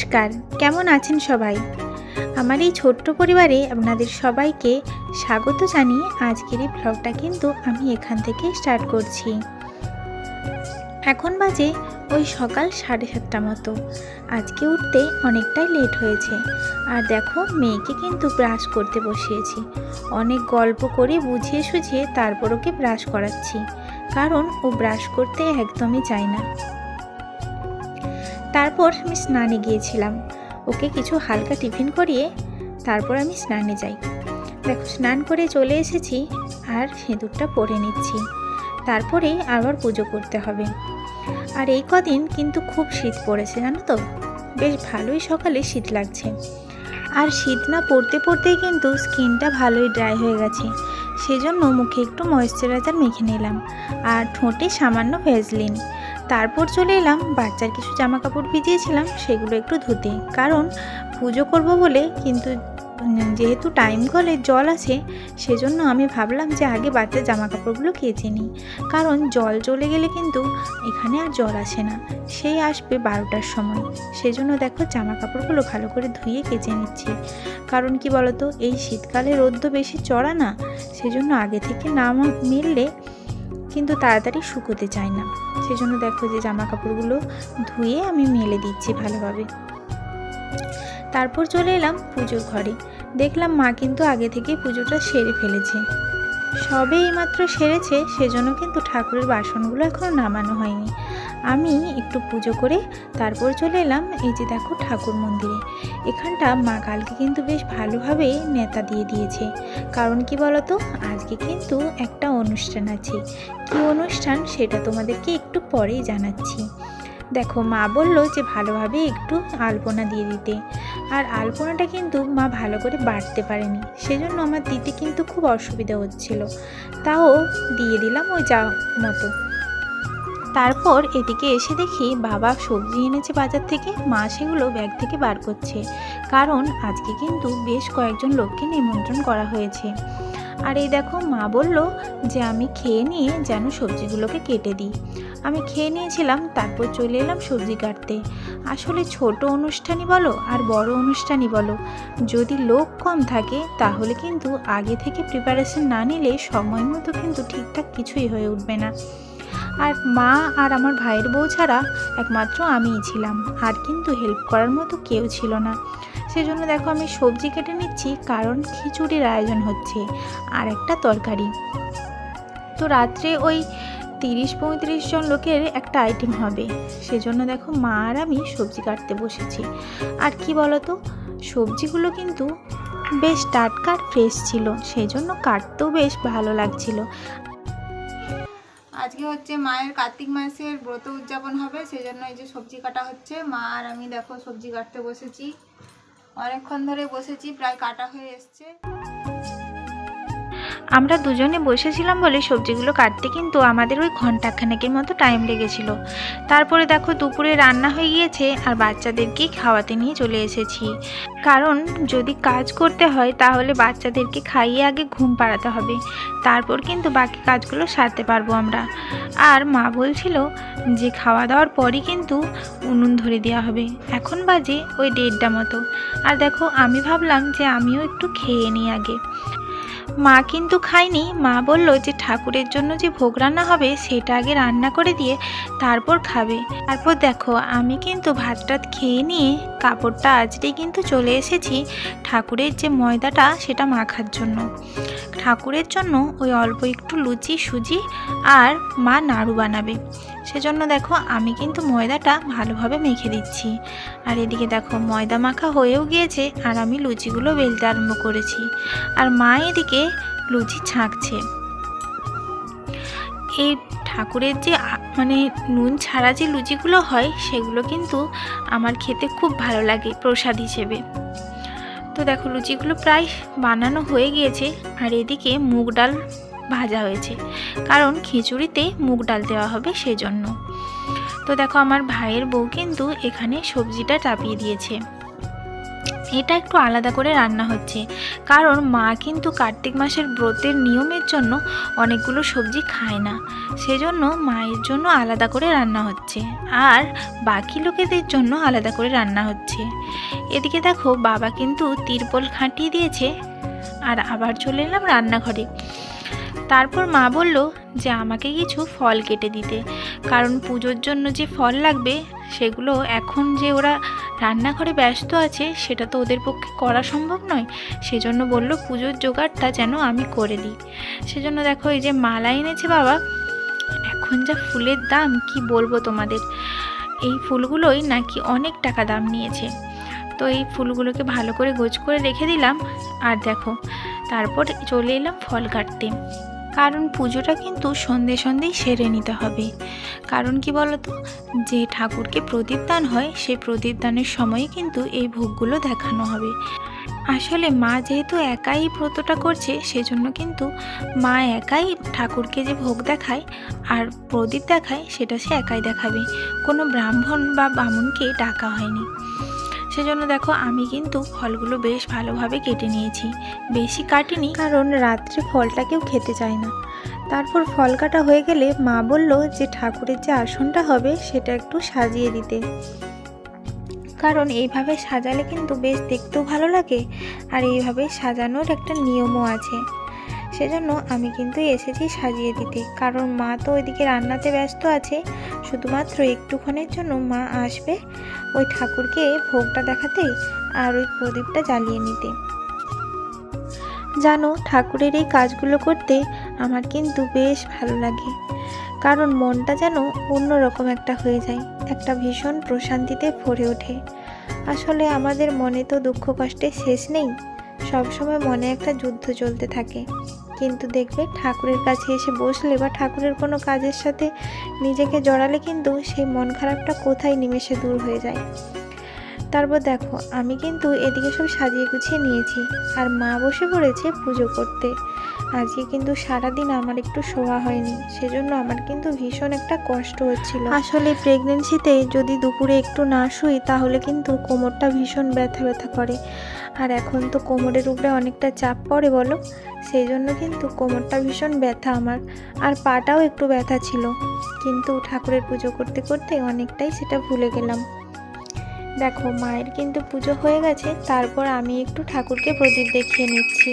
নমস্কার, কেমন আছেন সবাই? আমার এই ছোট্ট পরিবারে আপনাদের সবাইকে স্বাগত জানিয়ে আজকের এই ব্লগটা কিন্তু আমি এখান থেকে স্টার্ট করছি। এখন বাজে ওই সকাল সাড়ে সাতটা মতো। আজকে উঠতে অনেকটাই লেট হয়েছে। আর দেখো, মেয়েকে কিন্তু ব্রাশ করতে বসিয়েছি। অনেক গল্প করে বুঝিয়ে সুঝিয়ে তারপর ওকে ব্রাশ করাচ্ছি। কারণ ও ব্রাশ করতে একদমই চায় না। তারপর আমি স্নানে গিয়েছিলাম। ওকে কিছু হালকা টিফিন করিয়ে তারপর আমি স্নানে যাই। দেখো, স্নান করে চলে এসেছি আর সিঁদুরটা পরে নিচ্ছি। তারপরে আবার পুজো করতে হবে। আর এই কদিন কিন্তু খুব শীত পড়েছে, জানো তো? বেশ ভালোই সকালে শীত লাগছে। আর শীত না পড়তে পড়তেই কিন্তু স্কিনটা ভালোই ড্রাই হয়ে গেছে। সেজন্য মুখে একটু ময়েশ্চারাইজার মেখে নিলাম। আর ঠোঁটে সামান্য ভেজলিন তারপর চলে এলাম, বাচ্চার কিছু জামা কাপড় ভিজিয়েছিলাম, সেগুলো একটু ধুতে। কারণ পুজো করব বলে কিন্তু যেহেতু টাইম কলে জল আছে, সেজন্য আমি ভাবলাম যে আগে বাচ্চার জামা কাপড়গুলো কেচে নিই কারণ জল চলে গেলে কিন্তু এখানে আর জল আসে না। সেই আসবে বারোটার সময়। সেজন্য দেখো জামা কাপড়গুলো ভালো করে ধুয়ে কেচে নিচ্ছি। কারণ কি বলতো, এই শীতকালে রোদ্দ বেশি চড়া না, সেজন্য আগে থেকে না মেললে কিন্তু তাড়াতাড়ি শুকোতে চায় না। সেজন্য দেখো যে জামা কাপড়গুলো ধুয়ে আমি মেলে দিচ্ছি ভালোভাবে। তারপর চলে এলাম পুজোর ঘরে। দেখলাম মা কিন্তু আগে থেকে পুজোটা সেরে ফেলেছে। সবে এইমাত্র সেরেছে, সেজন্য কিন্তু ঠাকুরের বাসনগুলো এখনও নামানো হয়নি। আমি একটু পুজো করে তারপর চলে এলাম, এই যে দেখো ঠাকুর মন্দিরে। এখানটা মা কালকে কিন্তু বেশ ভালোভাবে নেতা দিয়ে দিয়েছে। কারণ কি বলতো, আজকে কিন্তু একটা অনুষ্ঠান আছে। কি অনুষ্ঠান সেটা তোমাদেরকে একটু পরেই জানাচ্ছি। দেখো, মা বলল যে ভালোভাবে একটু আলপনা দিয়ে দিতে। আর আলপনাটা কিন্তু মা ভালো করে বাড়তে পারেনি। সেজন্য আমার দিতে কিন্তু খুব অসুবিধা হচ্ছিল। তাও দিয়ে দিলাম ওই যা মতো। তারপর এদিকে এসে দেখি বাবা সবজি এনেছে বাজার থেকে, মা সেগুলো ব্যাগ থেকে বার করছে। কারণ আজকে কিন্তু বেশ কয়েকজন লোককে নিমন্ত্রণ করা হয়েছে। আর এই দেখো, মা বলল যে আমি খেয়ে নিয়ে যেন সবজিগুলোকে কেটে দিই। আমি খেয়ে নিয়েছিলাম, তারপর চলে এলাম সবজি কাটতে। আসলে ছোট অনুষ্ঠানই বলো আর বড় অনুষ্ঠানই বলো। যদি লোক কম থাকে, তাহলে কিন্তু আগে থেকে প্রিপারেশন না নিলে সময় মতো কিন্তু ঠিকঠাক কিছুই হয়ে উঠবে না। আর মা আর আমার ভাইয়ের বউ ছাড়া একমাত্র আমিই ছিলাম। আর কিন্তু হেল্প করার মতো কেউ ছিল না। সেজন্য দেখো আমি সবজি কেটে নিচ্ছি, কারণ খিচুড়ির আয়োজন হচ্ছে আর একটা তরকারি। তো রাত্রে ওই তিরিশ পঁয়ত্রিশ জন লোকের একটা আইটেম হবে। সেজন্য দেখো মা আর আমি সবজি কাটতে বসেছি। আর কি বলতো, সবজিগুলো কিন্তু বেশ টাটকা ফ্রেশ ছিল। সেই জন্য কাটতেও বেশ ভালো লাগছিল। আজকে হচ্ছে মায়ের কার্তিক মাসের ব্রত উদযাপন হবে সেই জন্য এই যে সবজি কাটা হচ্ছে। মা আর আমি দেখো সবজি কাটতে বসেছি। অনেকক্ষণ ধরে বসেছি, প্রায় কাটা হয়ে এসছে। আমরা দুজনে বসেছিলাম বলে সবজিগুলো কাটতে, কিন্তু আমাদের ওই ঘন্টাখানেকের মতো টাইম লেগেছিল। তারপরে দেখো দুপুরে রান্না হয়ে গিয়েছে আর বাচ্চাদেরকে খাওয়াতে নিয়ে চলে এসেছি। কারণ যদি কাজ করতে হয়, তাহলে বাচ্চাদেরকে খাইয়ে আগে ঘুম পাড়াতে হবে। তারপর কিন্তু বাকি কাজগুলো সারতে পারব আমরা। আর মা বলছিল যে খাওয়া দাওয়ার পরই কিন্তু উনুন ধরে দেওয়া হবে। এখন বাজে ওই দেড়টা মতো। আর দেখো আমি ভাবলাম যে আমিও একটু খেয়ে নিই আগে। মা কিন্তু খায়নি। মা বলল যে ঠাকুরের জন্য যে ভোগ রান্না হবে সেটা আগে রান্না করে দিয়ে তারপর খাবে। তারপর দেখো, আমি কিন্তু ভাতটাত খেয়ে নিয়ে কাপড়টা আজকেই কিন্তু চলে এসেছি ঠাকুরের যে ময়দাটা সেটা মাখার জন্য। ঠাকুরের জন্য ওই অল্প একটু লুচি, সুজি আর মা নাড়ু বানাবে। সেজন্য দেখো আমি কিন্তু ময়দাটা ভালোভাবে মেখে দিচ্ছি। আর এদিকে দেখো ময়দা মাখা হয়েও গিয়েছে আর আমি লুচিগুলো বেলতে আরম্ভ করেছি। আর মা এদিকে লুচি ছাঁকছে। এই ঠাকুরের যে মানে নুন ছাড়া যে লুচিগুলো হয়, সেগুলো কিন্তু আমার খেতে খুব ভালো লাগে প্রসাদ হিসেবে। তো দেখো, লুচিগুলো প্রায় বানানো হয়ে গিয়েছে, আর এদিকে মুগ ডাল ভাজা হয়েছে। কারণ খিচুড়িতে মুগ ডাল দেওয়া হবে সেজন্য। তো দেখো, আমার ভাইয়ের বউ কিন্তু এখানে সবজিটা চাপিয়ে দিয়েছে। এটা একটু আলাদা করে রান্না হচ্ছে। কারণ মা কিন্তু কার্তিক মাসের ব্রতের নিয়মের জন্য অনেকগুলো সবজি খায় না। সেজন্য মায়ের জন্য আলাদা করে রান্না হচ্ছে। আর বাকি লোকেদের জন্য আলাদা করে রান্না হচ্ছে। এদিকে দেখো, বাবা কিন্তু তিরপল খাটিয়ে দিয়েছে। আর আবার চলে এলাম রান্নাঘরে। তারপর মা বলল যে, আমাকে কিছু ফল কেটে দিতে। কারণ পুজোর জন্য যে ফল লাগবে, সেগুলো এখন যে ওরা রান্নাঘরে ব্যস্ত আছে, সেটা তো ওদের পক্ষে করা সম্ভব নয়। সেজন্য বলল, পুজোর জোগাড়টা যেন আমি করে দিই সেজন্য দেখো, এই যে মালা এনেছে বাবা, এখন যা ফুলের দাম, কি বলব তোমাদের? এই ফুলগুলোই নাকি অনেক টাকা দাম নিয়েছে। তো এই ফুলগুলোকে ভালো করে গোছ করে রেখে দিলাম। আর দেখো, তারপর চলে এলাম ফল কাটতে। কারণ পুজোটা কিন্তু সন্ধে সন্ধেই সেরে নিতে হবে। কারণ কি বলতো? যে ঠাকুরকে প্রদীপ দান হয়, সেই প্রদীপ দানের সময় কিন্তু এই ভোগগুলো দেখানো হবে। আসলে মা যেহেতু একাই ব্রতটা করছে, সেজন্য কিন্তু মা একাই ঠাকুরকে যে ভোগ দেখায় আর প্রদীপ দেখায়, সেটা সে একাই দেখাবে। কোনো ব্রাহ্মণ বা বামুনকে ডাকা হয়নি। সেজন্য দেখো আমি কিন্তু ফলগুলো বেশ ভালোভাবে কেটে নিয়েছি। বেশি কাটিনি। কারণ রাত্রে ফলটা কেউ খেতে চায় না। তারপর ফল কাটা হয়ে গেলে মা বলল যে ঠাকুরের যে আসনটা হবে সেটা একটু সাজিয়ে দিতে। কারণ এইভাবে সাজালে কিন্তু বেশ দেখতেও ভালো লাগে। আর এইভাবে সাজানোর একটা নিয়মও আছে। সেজন্য আমি কিন্তু এসেছি সাজিয়ে দিতে। কারণ মা তো ওইদিকে রান্নাতে ব্যস্ত আছে। শুধুমাত্র একটুক্ষণের জন্য মা আসবে ওই ঠাকুরকে ভোগটা দেখাতে আর ওই প্রদীপটা জ্বালিয়ে নিতে। জানো, ঠাকুরের এই কাজগুলো করতে আমার কিন্তু বেশ ভালো লাগে। কারণ মনটা যেন অন্যরকম একটা হয়ে যায়, একটা ভীষণ প্রশান্তিতে ভরে ওঠে। আসলে আমাদের মনে তো দুঃখ কষ্টের শেষ নেই। সবসময় মনে একটা যুদ্ধ চলতে থাকে। কিন্তু দেখবে ঠাকুরের কাছে এসে বসলে বা ঠাকুরের কোনো কাজের সাথে নিজেকে জড়ালে কিন্তু সেই মন খারাপটা কোথায় নিমেষে দূর হয়ে যায়। তারপর দেখো, আমি কিন্তু এদিকে সব সাজিয়ে গুছিয়ে নিয়েছি। আর মা বসে পড়েছে পুজো করতে। আজকে কিন্তু সারাদিন আমার একটু শোয়া হয়নি। সেজন্য আমার কিন্তু ভীষণ একটা কষ্ট হচ্ছিল। আসলে প্রেগনেন্সিতে যদি দুপুরে একটু না শুই, তাহলে কিন্তু কোমরটা ভীষণ ব্যথা ব্যথা করে। আর এখন তো কোমরের উপরে অনেকটা চাপ পড়ে বলো। সেই জন্য কিন্তু কোমরটা ভীষণ ব্যথা আমার। আর পাটাও একটু ব্যথা ছিল। কিন্তু ঠাকুরের পুজো করতে করতে অনেকটাই সেটা ভুলে গেলাম। দেখো, মায়ের কিন্তু পুজো হয়ে গেছে। তারপর আমি একটু ঠাকুরকে প্রদীপ দেখিয়ে নিচ্ছি।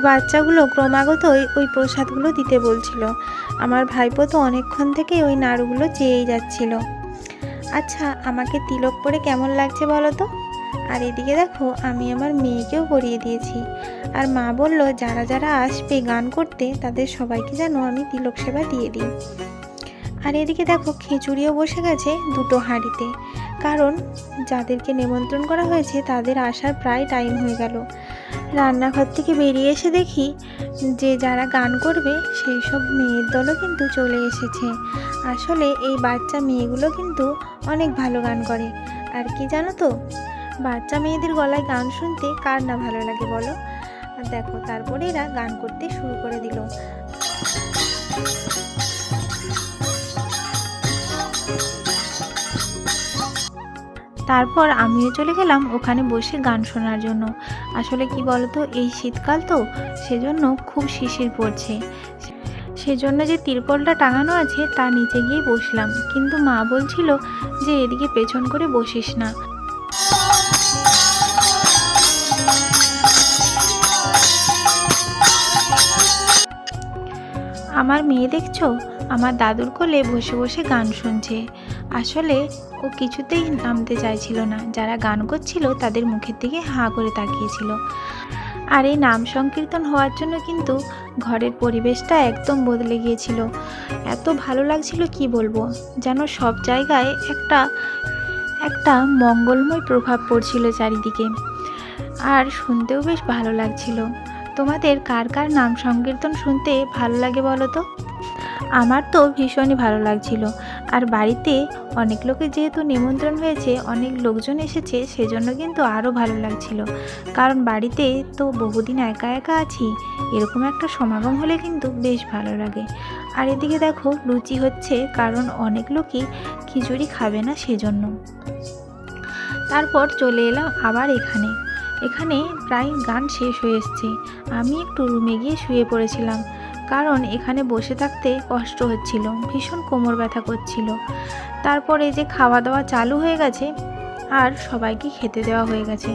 বাচ্চাগুলো ক্রমাগতই ওই প্রসাদগুলো দিতে বলছিল। আমার ভাইপো তো অনেকক্ষণ থেকে ওই নাড়ুগুলো চেয়েই যাচ্ছিল। আচ্ছা আমাকে তিলক পরে কেমন লাগছে বলো তো? আর এদিকে দেখো, আমি আমার মেয়েকেও পরিয়ে দিয়েছি। আর মা বলল, যারা যারা আসবে গান করতে, তাদের সবাইকে যেন আমি তিলক সেবা দিয়ে দিই। আর এদিকে দেখো, খিচুড়িও বসে গেছে দুটো হাঁড়িতে। কারণ যাদেরকে নেমন্ত্রণ করা হয়েছে, তাদের আসার প্রায় টাইম হয়ে গেল। রান্নাঘর থেকে বেরিয়ে এসে দেখি যে যারা গান করবে, সেই সব মেয়ের দলও কিন্তু চলে এসেছে। আসলে এই বাচ্চা মেয়েগুলো কিন্তু অনেক ভালো গান করে। আর কি জানো তো? বাচ্চা মেয়েদের গলায় গান শুনতে কার না ভালো লাগে বলো? আর দেখো, তারপরে এরা গান করতে শুরু করে দিল। তারপর আমিও চলে গেলাম ওখানে বসে গান শোনার জন্য। আসলে কি বলতো, এই শীতকাল তো সেজন্য খুব শিশির পড়ছে। সেজন্য যে তিরপলটা টাঙানো আছে, তা নিচে গিয়ে বসলাম। কিন্তু মা বলছিল যে এদিকে পেছন করে বসিস না। আমার মেয়ে দেখছ? আমার দাদুর কোলে বসে বসে গান শুনছে। আসলে ও কিছুতেই নামতে চাইছিল না। যারা গান করছিল তাদের মুখের দিকে হাঁ করে তাকিয়েছিল। আর এই নাম সংকীর্তন হওয়ার জন্য কিন্তু ঘরের পরিবেশটা একদম বদলে গিয়েছিল। এত ভালো লাগছিল কি বলব? যেন সব জায়গায় একটা একটা মঙ্গলময় প্রভাব পড়ছিল চারিদিকে। আর শুনতেও বেশ ভালো লাগছিল। তোমাদের কার কার নাম সংকীর্তন শুনতে ভালো লাগে বলো তো? আমার তো ভীষণই ভালো লাগছিল। আর বাড়িতে অনেক লোকের যেহেতু নিমন্ত্রণ হয়েছে, অনেক লোকজন এসেছে, সেজন্য কিন্তু আরও ভালো লাগছিল। কারণ বাড়িতে তো বহুদিন একা একা আছি, এরকম একটা সমাগম হলে কিন্তু বেশ ভালো লাগে। আর এদিকে দেখো, লুচি হচ্ছে, কারণ অনেক লোকই খিচুড়ি খাবে না সেজন্য। তারপর চলে এলাম আবার এখানে। এখানে প্রায় গান শেষ হয়ে এসছে। আমি একটু রুমে গিয়ে শুয়ে পড়েছিলাম। কারণ এখানে বসে থাকতে কষ্ট হচ্ছিল, ভীষণ কোমর ব্যথা করছিল। তারপরে যে খাওয়া দাওয়া চালু হয়ে গেছে, আর সবাইকে খেতে দেওয়া হয়ে গেছে।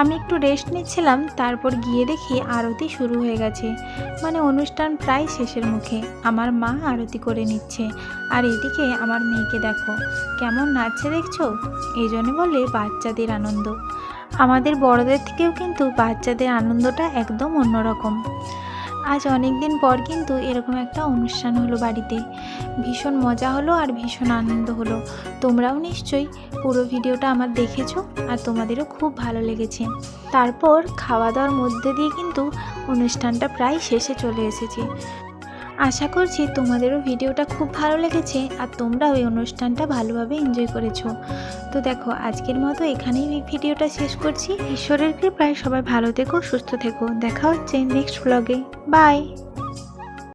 আমি একটু রেস্ট নিচ্ছিলাম, তারপর গিয়ে দেখি আরতি শুরু হয়ে গেছে। মানে অনুষ্ঠান প্রায় শেষের মুখে। আমার মা আরতি করে নিচ্ছে। আর এদিকে আমার মেয়েকে দেখো, কেমন নাচছে দেখছ? এই জন্য বলে বাচ্চাদের আনন্দ। আমাদের বড়দের থেকেও কিন্তু বাচ্চাদের আনন্দটা একদম অন্যরকম। আজ অনেক দিন পর কিন্তু এরকম একটা অনুষ্ঠান হলো বাড়িতে। ভীষণ মজা হলো আর ভীষণ আনন্দ হলো। তোমরাও নিশ্চয়ই পুরো ভিডিওটা আমার দেখেছ আর তোমাদেরও খুব ভালো লেগেছে। তারপর খাওয়া দাওয়ার মধ্যে দিয়ে কিন্তু অনুষ্ঠানটা প্রায় শেষে চলে এসেছে। আশা করছি তোমাদেরও ভিডিওটা খুব ভালো লেগেছে আর তোমরা ওই অনুষ্ঠানটা ভালোভাবে এনজয় করেছ। তো দেখো, আজকের মতো এখানেই ভিডিওটা শেষ করছি। ঈশ্বরের কৃপায় সবাই ভালো থেকো, সুস্থ থেকো। দেখা হচ্ছে নেক্সট ব্লগে বাই